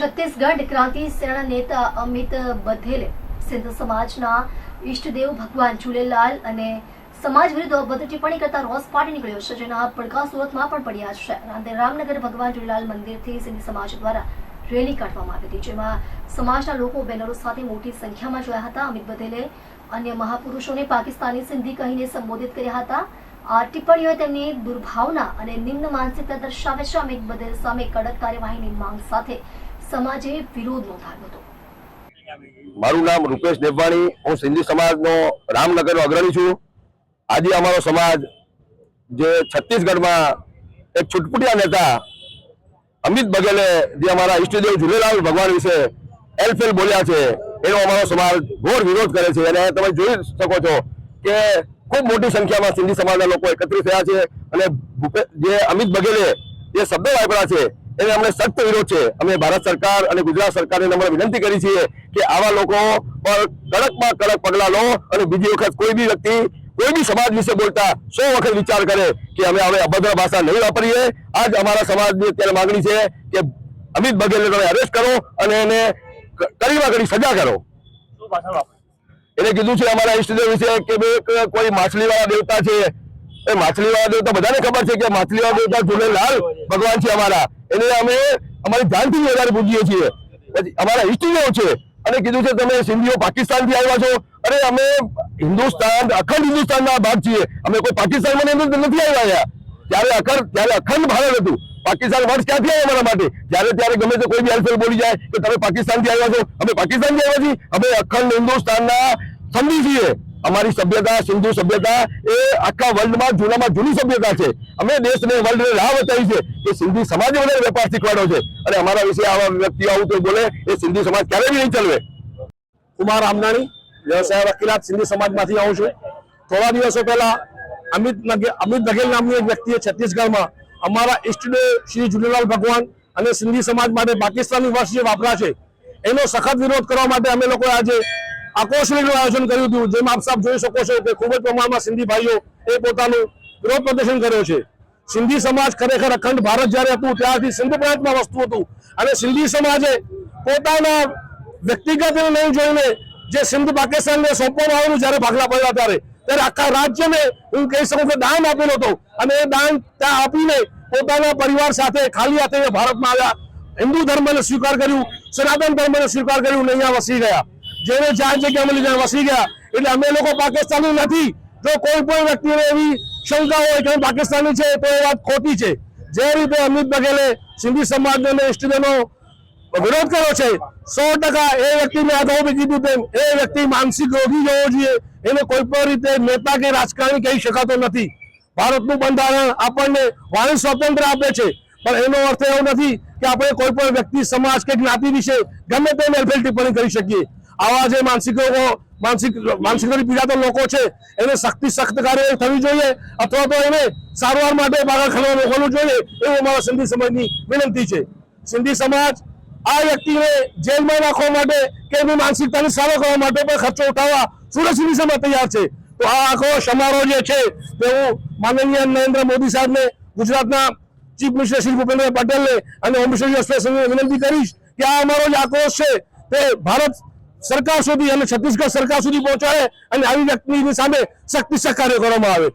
છત્તીસગઢ ક્રાંતિ સેના નેતા અમિત બધેલે સિંધ સમાજના ઈષ્ટદેવ ભગવાન ઝૂલેલાલ અને સમાજ વિરુદ્ધ અભદ્ર ટિપ્પણી કરતા રોસ ફાટી નીકળ્યો છે, જેના પડઘા સુરતમાં પણ પડ્યા છે. રામનગર ભગવાન ઝૂલેલાલ મંદિરથી સિંધ સમાજ દ્વારા રેલી કાઢવામાં આવી હતી, જેમાં સમાજના લોકો બેનરો સાથે મોટી સંખ્યામાં જોયા હતા. અમિત બધેલે અન્ય મહાપુરુષોને પાકિસ્તાની સિંધી કહીને સંબોધિત કર્યા હતા. આ ટિપ્પણીઓ તેમની દુર્ભાવના અને નિમ્ન માનસિકતા દર્શાવે છે. અમિત બધેલ સામે કડક કાર્યવાહીની માંગ સાથે સમાજે વિરોધ નોંધાવ્યો હતો. મારું નામ રૂપેશ દેવવાણી. હું સિંધી સમાજનો રામનગરનો અગ્રણી છું. આજે અમારો સમાજ જે છત્તીસગઢમાં એક છુટપુટિયા નેતા અમિત બઘેલે જે અમારા ઈષ્ટદેવ ઝૂલેલાલ ભગવાન વિશે એલફેલ બોલ્યા છે, એનો અમારો સમાજ ઘોર વિરોધ કરે છે. અને તમે જોઈ શકો છો કે ખૂબ મોટી સંખ્યામાં સિંધી સમાજના લોકો એકત્રિત થયા છે. અને જે અમિત બઘેલે જે શબ્દો વાપર્યા છે એને અમને સખ્ત વિરોધ છે. અમે ભારત સરકાર અને ગુજરાત સરકારને અમે વિનંતી કરી છીએ કે આવા લોકો પર કડકમાં કડક પગલાં લો અને બીજી વખત કોઈ બી વ્યક્તિ કોઈ બી સમાજ વિશે બોલતા સો વખત વિચાર કરે કે અમે હવે અભદ્ર ભાષા નહીં વાપરીએ. આજ અમારા સમાજની અત્યારે માંગણી છે કે અમિત બઘેલને તમે અરેસ્ટ કરો અને એને કડીમાં કડી સજા કરો. એને કીધું છે અમારા ઈષ્ટદેવ વિશે કે બે કોઈ માછલીવાળા દેવતા છે. એ માછલીવાળા દેવતા બધાને ખબર છે કે માછલીવાળા દેવતા ઝૂલેલાલ ભગવાન છે અમારા. એને અમે અમારી જાનથી વધારે પૂજીએ છીએ. પછી અમારા હિસ્ટ્રીઓ છે. અને કીધું છે તમે સિંધીઓ પાકિસ્તાનથી આવ્યા છો. અરે અમે હિન્દુસ્તાન, અખંડ હિન્દુસ્તાનના ભાગ છીએ. અમે કોઈ પાકિસ્તાનમાં નથી આવ્યા ત્યારે અખંડ ત્યારે અખંડ ભારત હતું. પાકિસ્તાન વર્ષ ક્યાંથી આવ્યા અમારા માટે? જ્યારે, ત્યારે ગમે તે કોઈ બી હેલ્પફેલ બોલી જાય કે તમે પાકિસ્તાનથી આવ્યા છો. અમે પાકિસ્તાનથી આવ્યા છીએ. અમે અખંડ હિન્દુસ્તાનના સંધિ છીએ. અમારી સભ્યતા, સિંધુ સભ્યતા એ આખા વર્લ્ડમાં જૂનામાં જૂની સભ્યતા છે. અમે દેશને વર્લ્ડને રાહ બતાવી છે કે સિંધી સમાજે વધારે વેપાર શીખવાડો છે. અને અમારા વિશે આવા વ્યક્તિ આવું કોઈ બોલે, એ સિંધી સમાજ ક્યારેય બી નહીં ચલવે. કુમાર આમનાણી વ્યવસાય વકીલાત સિંધી સમાજમાંથી આવું છું. થોડા દિવસો પહેલા અમિત અમિત બઘેલ નામની એક વ્યક્તિએ છત્તીસગઢમાં અમારા ઈષ્ટદેવ શ્રી ઝૂલેલાલ ભગવાન અને સિંધી સમાજ માટે પાકિસ્તાની વર્ષ જે વાપરા છે. એનો સખત વિરોધ કરવા માટે અમે લોકોએ આજે આક્રોશ કોશલીનું આયોજન કર્યું હતું. જેમાં આપ સાહેબ જોઈ શકો છો કે ખૂબ જ પ્રમાણમાં સિંધી ભાઈઓ એ પોતાનું વિરોધ પ્રદર્શન કર્યો છે. સિંધી સમાજ ખરેખર અખંડ ભારત જ્યારે હતું, ત્યારથી સિંધ પ્રાંતમાં વસ્તુ હતું. અને સિંધી સમાજે પોતાના વ્યક્તિગત નહીં જોઈને જે સિંધ પાકિસ્તાનને સોંપવામાં આવેલું જ્યારે ભાગલા પડ્યા ત્યારે ત્યારે આખા રાજ્યને હું કહી શકું કે દાન આપેલો હતો. અને એ દાન ત્યાં આપીને પોતાના પરિવાર સાથે ખાલી હાથે ભારતમાં આવ્યા. હિન્દુ ધર્મને સ્વીકાર કર્યું, સનાતન ધર્મને સ્વીકાર કર્યું, ને અહીંયા વસી ગયા. જેને જ્યાં જગ્યા મળી લીધા વસી ગયા. એટલે અમે લોકો પાકિસ્તાની નથી. જો કોઈ પણ વ્યક્તિને એવી શંકા હોય કે પાકિસ્તાની છે, તો એ વાત ખોટી છે. જે રીતે અમિત બઘેલે સિંધી સમાજનો અને ઇસ્ટનો વિરોધ કર્યો છે, સો ટકા એ વ્યક્તિને અગાઉ કીધું તેમ એ વ્યક્તિ માનસિક રોગી જવો જોઈએ. એને કોઈ પણ રીતે નેતા કે રાજકારણી કહી શકાતો નથી. ભારતનું બંધારણ આપણને વાણી સ્વતંત્ર આપે છે. પણ એનો અર્થ એવો નથી કે આપણે કોઈ પણ વ્યક્તિ, સમાજ કે જ્ઞાતિ વિશે ગમે તે મેલફેલ ટિપ્પણી કરી શકીએ. આવા જે માનસિક રોગો માનસિક માનસિક રોગથી પીડાતો લોકો છે, એને સખ્તી સખ્ત કાર્યવાહી થવી જોઈએ અથવા તો એને સારવાર માટે પાગલખાનામાં મોકલવું જોઈએ એવું અમારા સિંધી સમાજની વિનંતી છે. સિંધી સમાજ આ વ્યક્તિને જેલમાં રાખવા માટે કે એની માનસિકતાને સારો કરવા માટે પણ ખર્ચો ઉઠાવવા સુરત સિંધી સમાજ તૈયાર છે. તો આ આખો સમારોહ જે છે, તે હું માનનીય નરેન્દ્ર મોદી સાહેબને ગુજરાતના ચીફ મિનિસ્ટર શ્રી ભૂપેન્દ્ર પટેલને અને હોમ મિનિસ્ટર વિનંતી કરીશ કે આ અમારો જે આક્રોશ છે, તે ભારત સરકાર સુધી અને છત્તીસગઢ સરકાર સુધી પહોંચાડે અને આવી વ્યક્તિની સામે સખ્તી સહકાર્ય કરવામાં આવે.